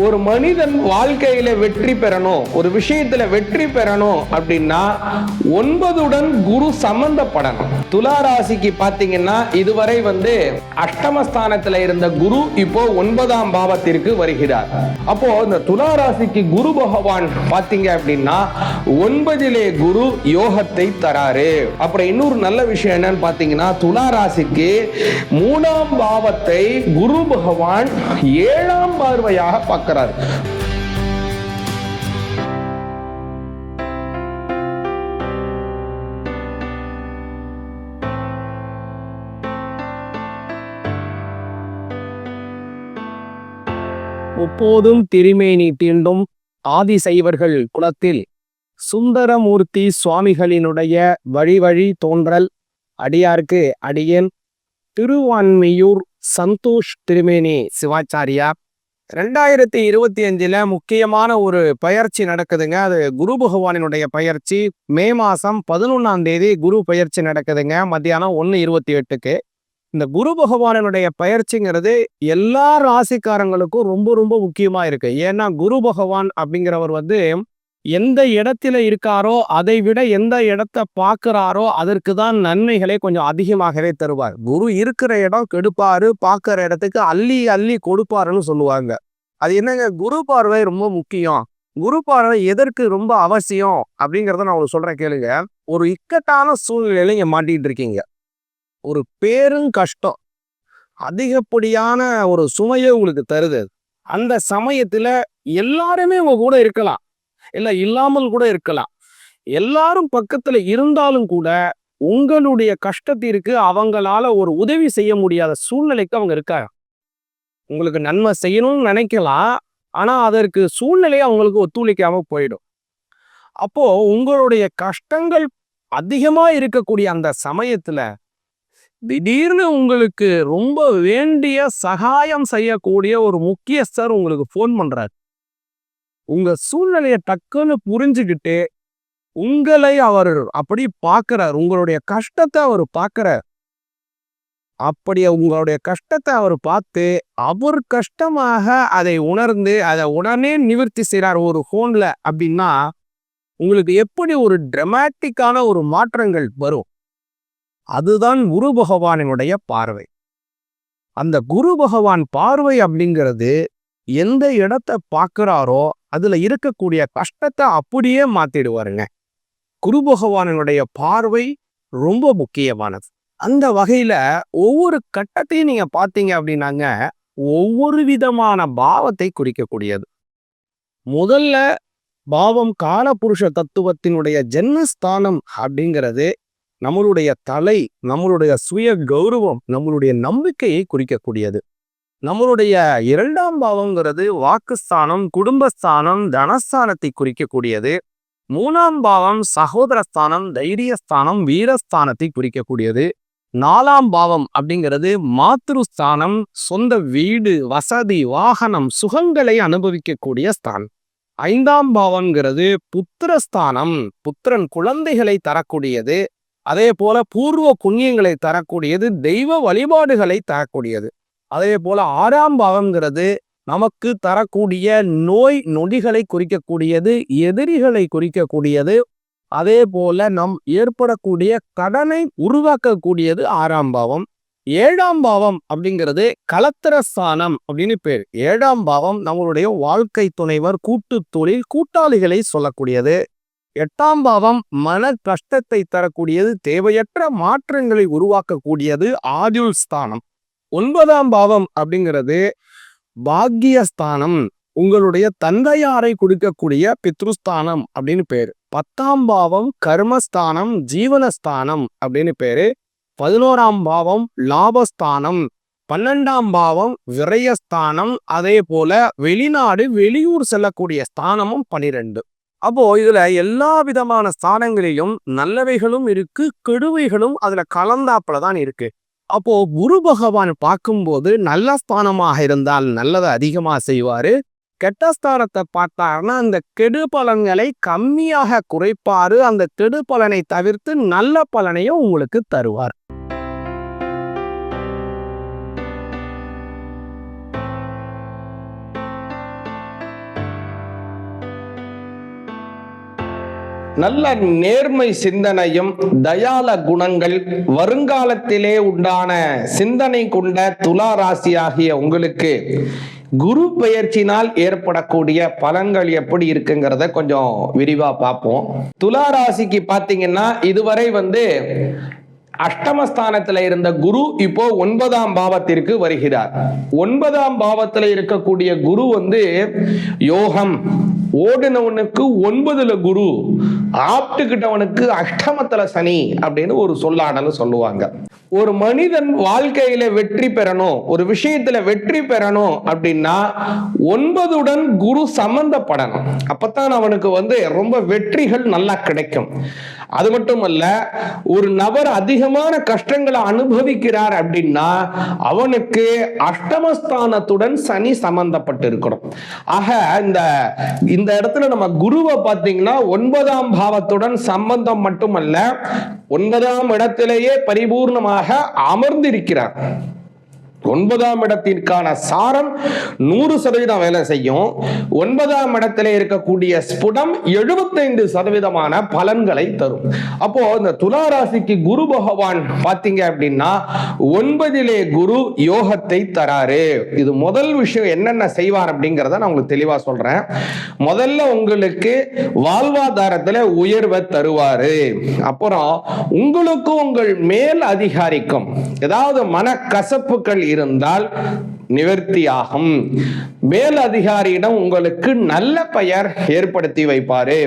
ஒரு மனிதன் வாழ்க்கையில வெற்றி பெறணும் ஒரு விஷயத்துல வெற்றி பெறணும் அப்படின்னா ஒன்பதுடன் குரு சம்பந்தப்படணும். துலா ராசிக்கு பாத்தீங்கன்னா இதுவரை வந்து அஷ்டமஸ்தானத்துல இருந்த குரு இப்போ ஒன்பதாம் பாவத்திற்கு வருகிறார். அப்போ இந்த துலா ராசிக்கு குரு பகவான் பாத்தீங்க அப்படின்னா ஒன்பதிலே குரு யோகத்தை தராரு. அப்புறம் இன்னொரு நல்ல விஷயம் என்னன்னு பாத்தீங்கன்னா துலா ராசிக்கு மூணாம் பாவத்தை குரு பகவான் ஏழாம் பார்வையாக பார்க்கிறார். முப்போதும் திருமேனி தீண்டும் ஆதிசைவர்கள் குலத்தில். சுந்தரமூர்த்தி சுவாமிகளினுடைய வழி வழி தோன்றல். அடியார்க்கு அடியேன். திருவான்மியூர் சந்தோஷ் திருமேனி சிவாச்சாரியா ரெண்டாயிரத்தி இருபத்தி அஞ்சில் முக்கியமான ஒரு பயிற்சி நடக்குதுங்க. அது குரு பகவானினுடைய பயிற்சி. மே மாதம் பதினொன்றாம் தேதி குரு பயிற்சி நடக்குதுங்க. மத்தியானம் ஒன்று இருபத்தி எட்டுக்கு. இந்த குரு பகவானினுடைய பயிற்சிங்கிறது எல்லா ராசிக்காரங்களுக்கும் ரொம்ப ரொம்ப முக்கியமாக இருக்குது ஏன்னா குரு பகவான் அப்படிங்கிறவர் வந்து எந்த இடத்துல இருக்காரோ அதை விட எந்த இடத்த பார்க்குறாரோ அதற்கு தான் நன்மைகளை கொஞ்சம் அதிகமாகவே தருவார். குரு இருக்கிற இடம் கெடுப்பாரு பார்க்குற இடத்துக்கு அள்ளி அள்ளி கொடுப்பாருன்னு சொல்லுவாங்க. அது என்னங்க? குரு பார்வை ரொம்ப முக்கியம். குரு பார்வை எதற்கு ரொம்ப அவசியம்? அப்படிங்கிறத நான் உங்களுக்கு சொல்றேன் கேளுங்க. ஒரு இக்கட்டான சூழ்நிலையில இங்க மாட்டிட்டு இருக்கீங்க. ஒரு பேரும் கஷ்டம். அதிகப்படியான ஒரு சுமையை உங்களுக்கு தருது. அந்த சமயத்துல எல்லாருமே உங்க கூட இருக்கலாம். இல்லை இல்லாமல் கூட இருக்கலாம். எல்லாரும் பக்கத்துல இருந்தாலும் கூட உங்களுடைய கஷ்டத்திற்கு அவங்களால ஒரு உதவி செய்ய முடியாத சூழ்நிலைக்கு அவங்க இருக்காங்க. உங்களுக்கு நன்மை செய்யணும்னு நினைக்கலாம். ஆனா அதற்கு சூழ்நிலை அவங்களுக்கு ஒத்துழைக்காம போயிடும். அப்போ உங்களுடைய கஷ்டங்கள் அதிகமா இருக்கக்கூடிய அந்த சமயத்துல திடீர்னு உங்களுக்கு ரொம்ப வேண்டிய சகாயம் செய்யக்கூடிய ஒரு முக்கியஸ்தர் உங்களுக்கு ஃபோன் பண்றாரு. உங்க சூழ்நிலையை டக்குன்னு புரிஞ்சுக்கிட்டு உங்களை அவர் அப்படி பார்க்கிறார். உங்களுடைய கஷ்டத்தை அவர் பார்க்கிறார். அப்படி உங்களுடைய கஷ்டத்தை அவர் பார்த்து அவர் கஷ்டமாக அதை உணர்ந்து அதை உடனே நிவர்த்தி செய்றார் ஒரு ஃபோனில் அப்படின்னா உங்களுக்கு எப்படி ஒரு ட்ரமாட்டிக்கான ஒரு மாற்றங்கள் வரும்? அதுதான் குரு பகவானினுடைய பார்வை. அந்த குரு பகவான் பார்வை அப்படிங்கிறது எந்த இடத்தை பார்க்குறாரோ அதுல இருக்கக்கூடிய கஷ்டத்தை அப்படியே மாத்திடுவாருங்க. குரு பகவானனுடைய பார்வை ரொம்ப முக்கியமானது. அந்த வகையில ஒவ்வொரு கட்டத்தையும் நீங்க பார்த்தீங்க அப்படின்னாங்க ஒவ்வொரு விதமான பாவத்தை குறிக்கக்கூடியது. முதல்ல பாவம் காலபுருஷ தத்துவத்தினுடைய ஜென்மஸ்தானம் அப்படிங்கிறது நம்மளுடைய தலை நம்மளுடைய சுய கௌரவம் நம்மளுடைய நம்பிக்கையை குறிக்கக்கூடியது. நம்மளுடைய இரண்டாம் பாவங்கிறது வாக்குஸ்தானம் குடும்பஸ்தானம் தனஸ்தானத்தை குறிக்கக்கூடியது. மூணாம் பாவம் சகோதரஸ்தானம் தைரியஸ்தானம் வீரஸ்தானத்தை குறிக்கக்கூடியது. நாலாம் பாவம் அப்படிங்கிறது மாத்ருஸ்தானம் சொந்த வீடு வசதி வாகனம் சுகங்களை அனுபவிக்கக்கூடிய ஸ்தானம் ஐந்தாம் பாவம்ங்கிறது புத்திரஸ்தானம் புத்திரன் குழந்தைகளை தரக்கூடியது. அதே போல பூர்வ புண்ணியங்களை தரக்கூடியது தெய்வ வழிபாடுகளை தரக்கூடியது. அதே போல ஆறாம் பாவம்ங்கிறது நமக்கு தரக்கூடிய நோய் நொடிகளை குறிக்கக்கூடியது எதிரிகளை குறிக்கக்கூடியது. அதே போல நம் ஏற்படக்கூடிய கடனை உருவாக்கக்கூடியது ஆறாம் பாவம். ஏழாம் பாவம் அப்படிங்கிறது கலத்திரஸ்தானம் அப்படின்னு பேர். ஏழாம் பாவம் நம்மளுடைய வாழ்க்கை துணைவர் கூட்டு தொழில் கூட்டாளிகளை சொல்லக்கூடியது. எட்டாம் பாவம் மன கஷ்டத்தை தரக்கூடியது தேவையற்ற மாற்றங்களை உருவாக்கக்கூடியது ஆதியுல் ஸ்தானம். ஒன்பதாம் பாவம் அப்படிங்கிறது பாக்கியஸ்தானம் உங்களுடைய தந்தையாரை கொடுக்கக்கூடிய பித்ருஸ்தானம் அப்படின்னு பேரு. பத்தாம் பாவம் கர்மஸ்தானம் ஜீவனஸ்தானம் அப்படின்னு பேரு. பதினோராம் பாவம் லாபஸ்தானம் பன்னெண்டாம் பாவம் விரயஸ்தானம் அதே போல வெளிநாடு வெளியூர் செல்லக்கூடிய ஸ்தானமும் பனிரெண்டு. அப்போ இதுல எல்லா விதமான ஸ்தானங்களிலும் நல்லவைகளும் இருக்கு கெடுவைகளும் அதுல கலந்தாப்புல தான் இருக்கு. அப்போ குரு பகவான் பார்க்கும்போது நல்ல ஸ்தானமாக இருந்தால் நல்லதை அதிகமா செய்வாரு. கெட்ட ஸ்தானத்தை பார்த்தாருன்னா அந்த கெடு பலன்களை கம்மியாக குறைப்பாரு. அந்த கெடு பலனை தவிர்த்து நல்ல பலனையும் உங்களுக்கு தருவார். நல்ல நேர்மை சிந்தனையும் தயால குணங்கள் வருங்காலத்திலே உண்டான சிந்தனை கொண்ட துலா ராசி ஆகிய உங்களுக்கு குரு பெயர்ச்சினால் ஏற்படக்கூடிய பலன்கள் எப்படி இருக்குங்கிறத கொஞ்சம் விரிவா பார்ப்போம். துலா ராசிக்கு பார்த்தீங்கன்னா இதுவரை வந்து அஷ்டமஸ்தானத்துல இருந்த குரு இப்போ ஒன்பதாம் பாவத்திற்கு வருகிறார். ஒன்பதாம் பாவத்துல இருக்கக்கூடிய குரு வந்து யோகம் ஓடினவனுக்கு ஒன்பதுல குரு ஆப்டுக்கிட்டவனுக்கு அஷ்டமத்துல சனி அப்படின்னு ஒரு சொல்லாடல சொல்லுவாங்க. ஒரு மனிதன் வாழ்க்கையில வெற்றி பெறணும் ஒரு விஷயத்துல வெற்றி பெறணும் அப்படின்னா ஒன்பதுடன் குரு சம்பந்தப்படணும். அப்பதான் அவனுக்கு வந்து ரொம்ப வெற்றிகள் நல்லா கிடைக்கும். அது மட்டுமல்ல ஒரு நபர் அதிகமான கஷ்டங்களை அனுபவிக்கிறார் அப்படின்னா அவனுக்கு அஷ்டமஸ்தானத்துடன் சனி சம்பந்தப்பட்டு இருக்கணும் ஆக இந்த இந்த இடத்துல நம்ம குருவை பார்த்தீங்கன்னா ஒன்பதாம் பாவத்துடன் சம்பந்தம் மட்டுமல்ல ஒன்பதாம் இடத்திலேயே பரிபூர்ணமாக அமர்ந்திருக்கிறார். ஒன்பதாம் இடத்திற்கான சாரம் நூறு சதவீதம் வேலை செய்யும். ஒன்பதாம் இடத்துல இருக்கக்கூடிய ஸ்புடம் எழுபத்தைந்து சதவீதமான பலன்களை தரும். அப்போ இந்த துலா ராசிக்கு குரு பகவான் பாத்தீங்க அப்படின்னா ஒன்பதிலே குரு யோகத்தை தராரு. இது முதல் விஷயம் என்னென்ன செய்வார் அப்படிங்கிறத நான் உங்களுக்கு தெளிவா சொல்றேன். முதல்ல உங்களுக்கு வாழ்வாதாரத்துல உயர்வை தருவாரு. அப்புறம் உங்களுக்கும் உங்கள் மேல் அதிகாரிக்கும் ஏதாவது மனக்கசப்புகள் இருந்தால் நிவர்த்தியாகும். மேல் அதிகாரியிடம் உங்களுக்கு நல்ல பெயர் ஏற்படுத்தி வைப்பாரு.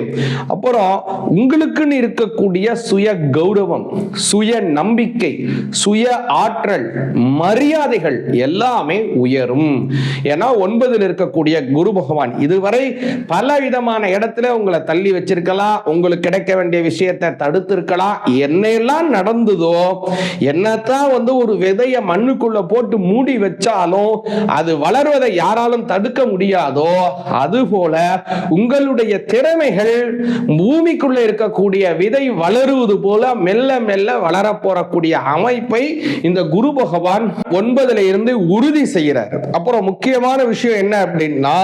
அப்புறம் உங்களுக்குன்னு இருக்கக்கூடிய சுய கௌரவம் சுய நம்பிக்கை சுய ஆற்றல் மரியாதைகள் எல்லாமே உயரும். ஏன்னா ஒன்பதில் இருக்கக்கூடிய குரு பகவான் இதுவரை பல விதமான இடத்துல உங்களை தள்ளி வச்சிருக்கலாம் உங்களுக்கு கிடைக்க வேண்டிய விஷயத்தை தடுத்திருக்கலாம் என்னெல்லாம் நடந்ததோ என்னத்தான் வந்து ஒரு விதைய மண்ணுக்குள்ள போட்டு மூடி வச்சாலும் அது வளர்வதை யாராலும் தடுக்க முடியாதோ அதுபோல உங்களுடைய திறமைகள் பூமிக்குள்ள இருக்கக்கூடிய விதை வளருவது போல மெல்ல மெல்ல வளரப்போறக்கூடிய அமைப்பை இந்த குரு பகவான் ஒன்பதுல இருந்து உறுதி செய்கிறார். அப்புறம் முக்கியமான விஷயம் என்ன அப்படின்னா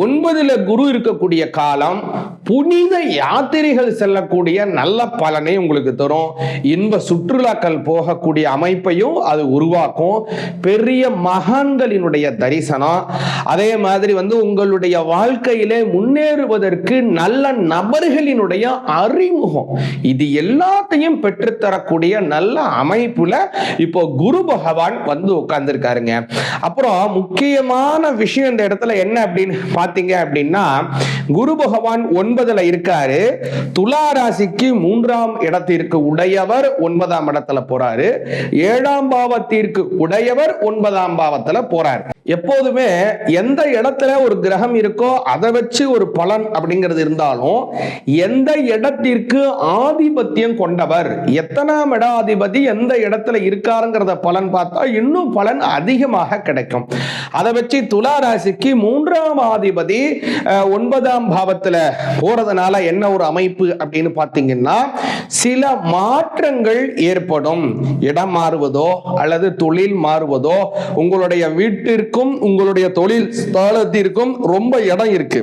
ஒன்பதுல குரு இருக்கக்கூடிய காலம் புனித யாத்திரைகள் செல்லக்கூடிய நல்ல பலனை உங்களுக்கு தரும். இன்ப சுற்றுலாக்கள் போகக்கூடிய அமைப்பையும் அது உருவாக்கும். பெரிய மகான்களினுடைய தரிசனம். அதே மாதிரி வந்து உங்களுடைய வாழ்க்கையிலே முன்னேறுவதற்கு நல்ல நபர்களினுடைய அறிமுகம். இது எல்லாத்தையும் பெற்றுத்தரக்கூடிய நல்ல அமைப்புல இப்போ குரு பகவான் வந்து உட்கார்ந்துருக்காருங்க. அப்புறம் முக்கியமான விஷயம் இந்த இடத்துல என்ன அப்படின்னு பார்த்தீங்க அப்படின்னா குரு பகவான் ஒன்பதுல இருக்காரு. துலா ராசிக்கு மூன்றாம் இடத்திற்கு உடையவர் ஒன்பதாம் இடத்துல போறாரு. ஏழாம் பாவத்திற்கு உடையவர் ஒன்பதாம் பாவத்துல போறாரு. எப்போதுமே எந்த இடத்துல ஒரு கிரகம் இருக்கோ அதை வச்சு ஒரு பலன் அப்படிங்கிறது இருந்தாலும் எந்த இடத்திற்கு ஆதிபத்தியம் கொண்டவர் எத்தனாம் இடாதிபதி எந்த இடத்துல இருக்காருங்கிறத பலன் பார்த்தா இன்னும் பலன் அதிகமாக கிடைக்கும். அதை வச்சு துலா ராசிக்கு மூன்றாம் ஆதிபதி ஒன்பதாம் பாவத்துல போறதுனால என்ன ஒரு அமைப்பு அப்படின்னு பார்த்தீங்கன்னா சில மாற்றங்கள் ஏற்படும். இடம் மாறுவதோ அல்லது தொழில் மாறுவதோ உங்களுடைய வீட்டிற்கும் உங்களுடைய தொழில் ஸ்தலத்திற்கும் ரொம்ப இடம் இருக்கு.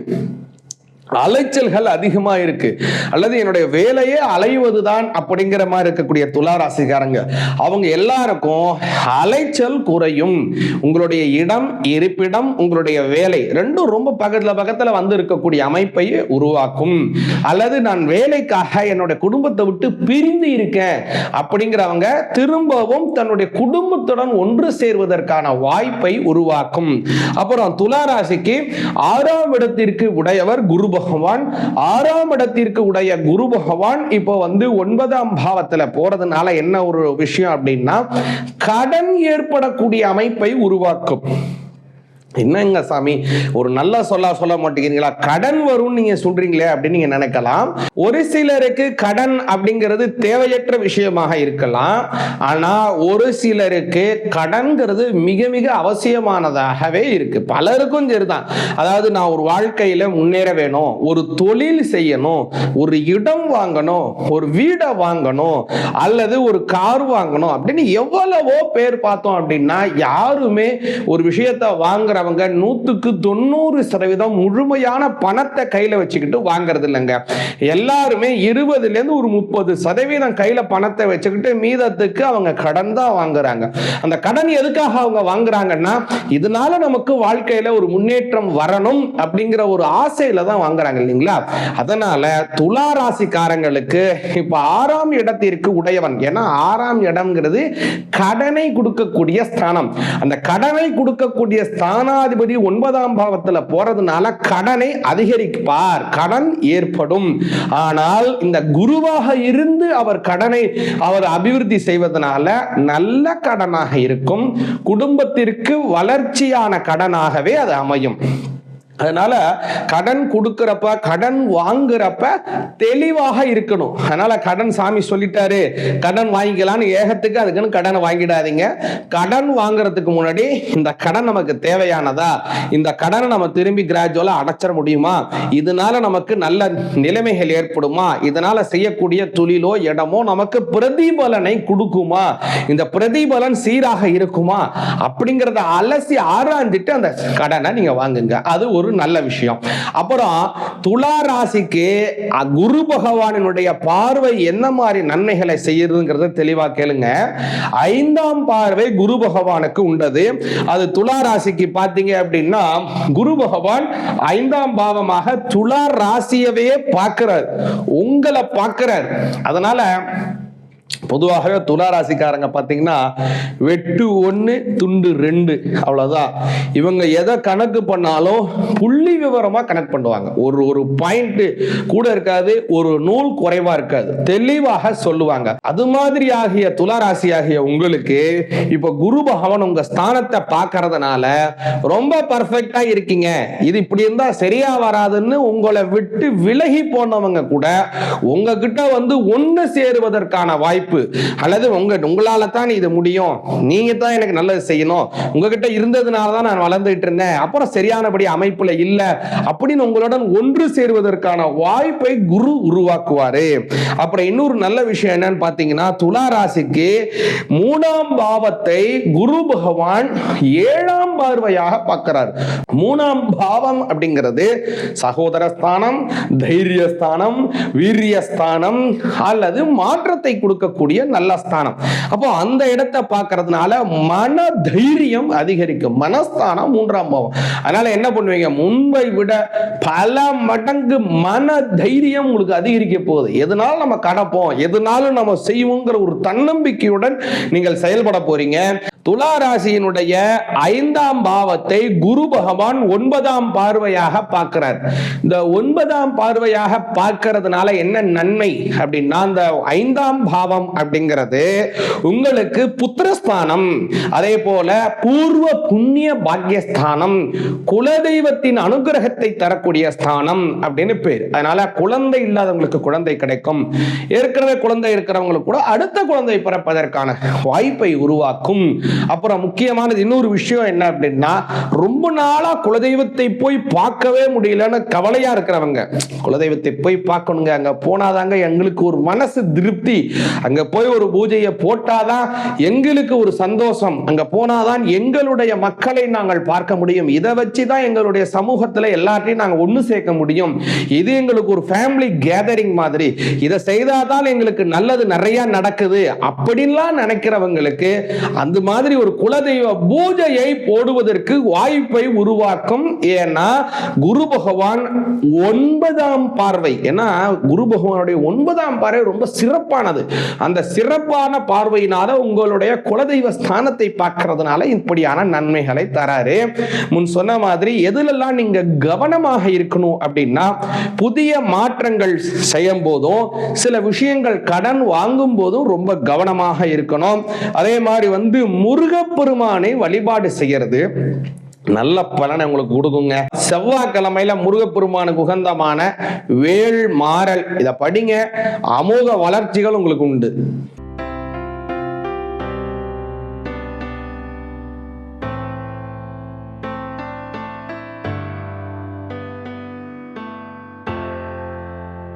அலைச்சல்கள் அதிகமா இருக்கு. அல்லது என்னுடைய வேலையே அலைவதுதான் அப்படிங்கிற மாதிரி இருக்கக்கூடிய துலா ராசிக்காரங்க அவங்க எல்லாருக்கும் அலைச்சல் குறையும். உங்களுடைய இடம் இருப்பிடம் உங்களுடைய வேலை ரெண்டும் ரொம்ப பக்கத்துல பக்கத்துல வந்து இருக்கக்கூடிய அமைப்பை உருவாக்கும். அல்லது நான் வேலைக்காக என்னுடைய குடும்பத்தை விட்டு பிரிந்து இருக்கேன் அப்படிங்கிறவங்க திரும்பவும் தன்னுடைய குடும்பத்துடன் ஒன்று சேர்வதற்கான வாய்ப்பை உருவாக்கும். அப்புறம் துலா ராசிக்கு ஆறாம் இடத்திற்கு உடையவர் குரு பகவான் ஆறாம் இடத்திற்கு உடைய குரு பகவான் இப்போ வந்து ஒன்பதாம் பாவத்துல போறதுனால என்ன ஒரு விஷயம் அப்படின்னா கடன் ஏற்படக்கூடிய அமைப்பை உருவாக்கும். என்னங்க சாமி? ஒரு நல்ல சொல்ல சொல்ல மாட்டேங்கிறீங்களா? கடன் வரும்னு நீங்க சொல்றீங்களே அப்படின்னு நீங்க நினைக்கலாம். ஒரு சிலருக்கு கடன் அப்படிங்கிறது தேவையற்ற விஷயமாக இருக்கலாம். ஆனா ஒரு சிலருக்கு கடன்கிறது மிக மிக அவசியமானதாகவே இருக்கு. பலருக்கும் சரிதான். அதாவது நான் ஒரு வாழ்க்கையில முன்னேற வேணும் ஒரு தொழில் செய்யணும் ஒரு இடம் வாங்கணும் ஒரு வீடை வாங்கணும் அல்லது ஒரு கார் வாங்கணும் அப்படின்னு எவ்வளவோ பேர் பார்த்தோம் அப்படின்னா யாருமே ஒரு விஷயத்த வாங்குற வாங்குறவங்க நூத்துக்கு தொண்ணூறு சதவீதம் முழுமையான பணத்தை கையில வச்சுக்கிட்டு வாங்குறது இல்லைங்க. எல்லாருமே இருபதுல இருந்து ஒரு முப்பது சதவீதம் கையில பணத்தை வச்சுக்கிட்டு மீதத்துக்கு அவங்க கடன் தான் வாங்குறாங்க. அந்த கடன் எதுக்காக அவங்க வாங்குறாங்கன்னா இதனால நமக்கு வாழ்க்கையில ஒரு முன்னேற்றம் வரணும் அப்படிங்கிற ஒரு ஆசையில தான் வாங்குறாங்க இல்லைங்களா? அதனால துலா ராசிக்காரங்களுக்கு இப்ப ஆறாம் இடத்திற்கு உடையவன் ஏன்னா ஆறாம் இடம்ங்கிறது கடனை கொடுக்கக்கூடிய ஸ்தானம். அந்த கடனை கொடுக்கக்கூடிய ஸ்தானம் ஸ்தானாதிபதி ஒன்பதாம் பாவத்துல போறதுனால கடனை அதிகரிப்பார். கடன் ஏற்படும். ஆனால் இந்த குருவாக இருந்து அவர் கடனை அவர் அபிவிருத்தி செய்வதனால நல்ல கடனாக இருக்கும். குடும்பத்திற்கு வளர்ச்சியான கடனாகவே அது அமையும். அதனால கடன் கொடுக்கறப்ப கடன் வாங்குறப்ப தெளிவாக இருக்கணும். அதனால கடன் சாமி சொல்லிட்டாரு கடன் வாங்கிக்கலாம்னு ஏகத்துக்கு அதுக்குன்னு கடனை வாங்கிடாதீங்க. கடன் வாங்குறதுக்கு முன்னாடி இந்த கடன் நமக்கு தேவையானதா? இந்த கடனை நம்ம திரும்பி கிராஜுவலா அடைச்சிட முடியுமா? இதனால நமக்கு நல்ல நிலைமைகள் ஏற்படுமா? இதனால செய்யக்கூடிய தொழிலோ இடமோ நமக்கு பிரதிபலனை கொடுக்குமா? இந்த பிரதிபலன் சீராக இருக்குமா? அப்படிங்கிறத அலசி ஆராய்ந்துட்டு அந்த கடனை நீங்க வாங்குங்க. அது ஒரு நல்ல விஷயம். அப்புறம் துலா ராசிக்கு குரு பகவானினுடைய பார்வை என்ன மாதிரி நன்மைகளை செய்யறதுங்கிறத தெளிவா கேளுங்க. ஐந்தாம் பார்வை குரு பகவானுக்கு உண்டது. அது துலா ராசிக்கு பாத்தீங்க அப்படின்னா குரு பகவான் ஐந்தாம் பாவமாக துலா ராசியவே பார்க்கிறார் உங்களை பார்க்கிறார் அதனால பொதுவாகவே துளாராசிக்காரங்க பார்த்தீங்கன்னா வெட்டு ஒன்று துண்டு ரெண்டு அவ்வளோதான் இவங்க எதை கணக்கு பண்ணாலும் புள்ளி விவரமாக கணக்கு பண்ணுவாங்க. ஒரு ஒரு பாயிண்ட் கூட இருக்காது ஒரு நூல் குறைவாக இருக்காது. தெளிவாக சொல்லுவாங்க. அது மாதிரி ஆகிய துலா ராசி ஆகிய உங்களுக்கு இப்போ குரு பகவான் உங்கள் ஸ்தானத்தை பார்க்கறதுனால ரொம்ப பர்ஃபெக்டாக இருக்கீங்க. இது இப்படி இருந்தால் சரியா வராதுன்னு உங்களை விட்டு விலகி போனவங்க கூட உங்ககிட்ட வந்து ஒன்று சேருவதற்கான வாய்ப்பு அல்லது உங்க உங்களால தான் இது முடியும். நீங்க தான் எனக்கு நல்லது செய்யணும். உங்ககிட்ட இருந்ததுனால தான் நான் வளர்ந்துட்டு இருந்தேன் அப்புறம் சரியானபடி அமைப்புல இல்ல. அப்படின்னு உங்களுடன் ஒன்று சேருவதற்கான வாய்ப்பை குரு உருவாக்குவாரு. அப்புறம் இன்னொரு நல்ல விஷயம் என்னன்னு பாத்தீங்கன்னா துலா ராசிக்கு மூணாம் பாவத்தை குரு பகவான் ஏழாம் பார்வையாக பார்க்கிறார் மூணாம் பாவம் அப்படிங்கிறது சகோதர ஸ்தானம் தைரிய ஸ்தானம் வீரிய ஸ்தானம் அல்லது மாற்றத்தை கொடுக்கக்கூடிய நல்ல ஸ்தானம். அப்போ அந்த இடத்தை பார்க்கறதுனால மன தைரியம் அதிகரிக்கும். மனஸ்தானம் மூன்றாம் பாவம். அதனால என்ன பண்ணுவீங்க? முன்பை விட பல மடங்கு மன தைரியம் உங்களுக்கு அதிகரிக்க போகுது. எதனாலும் நம்ம கடப்போம். எதனாலும் நம்ம செய்வோங்கிற ஒரு தன்னம்பிக்கையுடன் நீங்கள் செயல்பட போறீங்க. துலா ராசியினுடைய ஐந்தாம் பாவத்தை குரு பகவான் ஒன்பதாம் பார்வையாக பார்க்கிறார். இந்த ஒன்பதாம் பார்வையாக பார்க்கறதுனால என்ன நன்மை அப்படின்னா அந்த ஐந்தாம் பாவம் அப்படிங்கிறது உங்களுக்கு புத்திரஸ்தானம் அதே போல பூர்வ புண்ணிய பாக்கியஸ்தானம் குலதெய்வத்தின் அனுகிரகத்தை தரக்கூடிய ஸ்தானம் அப்படின்னு பேர். அதனால குழந்தை இல்லாதவங்களுக்கு குழந்தை கிடைக்கும். ஏற்கனவே குழந்தை இருக்கிறவங்களுக்கு கூட அடுத்த குழந்தை பிறப்பதற்கான வாய்ப்பை உருவாக்கும். அப்புறம் முக்கியமானது இன்னொரு விஷயம் என்ன அப்படின்னா ரொம்ப நாளா குலதெய்வத்தை போய் பார்க்கவே முடியலன்னு கவலையா இருக்கிறவங்க. குலதெய்வத்தை போய் பார்க்கணுங்க. அங்க போனாதாங்க எங்களுக்கு ஒரு மனசு திருப்தி. அங்க போய் ஒரு பூஜையை போட்டாதான் எங்களுக்கு ஒரு சந்தோஷம். அங்க போனாதான் எங்களுடைய மக்களை நாங்கள் பார்க்க முடியும். இதை வச்சு தான் எங்களுடைய சமூகத்துல எல்லாத்தையும் நாங்க ஒண்ணு சேர்க்க முடியும். இது எங்களுக்கு ஒரு ஃபேமிலி கேதரிங் மாதிரி. இதை செய்தாதான் எங்களுக்கு நல்லது நிறைய நடக்குது. அப்படின்லாம் நினைக்கிறவங்களுக்கு அந்த மாதிரி மாதிரி ஒரு குலதெய்வ பூஜையை போடுவதற்கு வாய்ப்பை உருவாக்கும். ஏன்னா குரு பகவான் ஒன்பதாம் பார்வை. ஏன்னா குரு பகவானுடைய ஒன்பதாம் பார்வை ரொம்ப சிறப்பானது. அந்த சிறப்பான பார்வையினால உங்களுடைய குலதெய்வ ஸ்தானத்தை பார்க்கறதுனால இப்படியான நன்மைகளை தராரு. முன் சொன்ன மாதிரி எதுலெல்லாம் நீங்க கவனமாக இருக்கணும் அப்படின்னா புதிய மாற்றங்கள் செய்யும் போதும் சில விஷயங்கள் கடன் வாங்கும் போதும் ரொம்ப கவனமாக இருக்கணும். அதே மாதிரி வந்து முருகப்பெருமானை வழிபாடு செய்யறது நல்ல பலனை உங்களுக்கு கொடுக்குங்க. செவ்வாய்க்கிழமையில முருகப்பெருமானுக்கு உகந்தமான வேள் மாறல் இதை படிங்க. அமோக வளர்ச்சிகள் உங்களுக்கு உண்டு.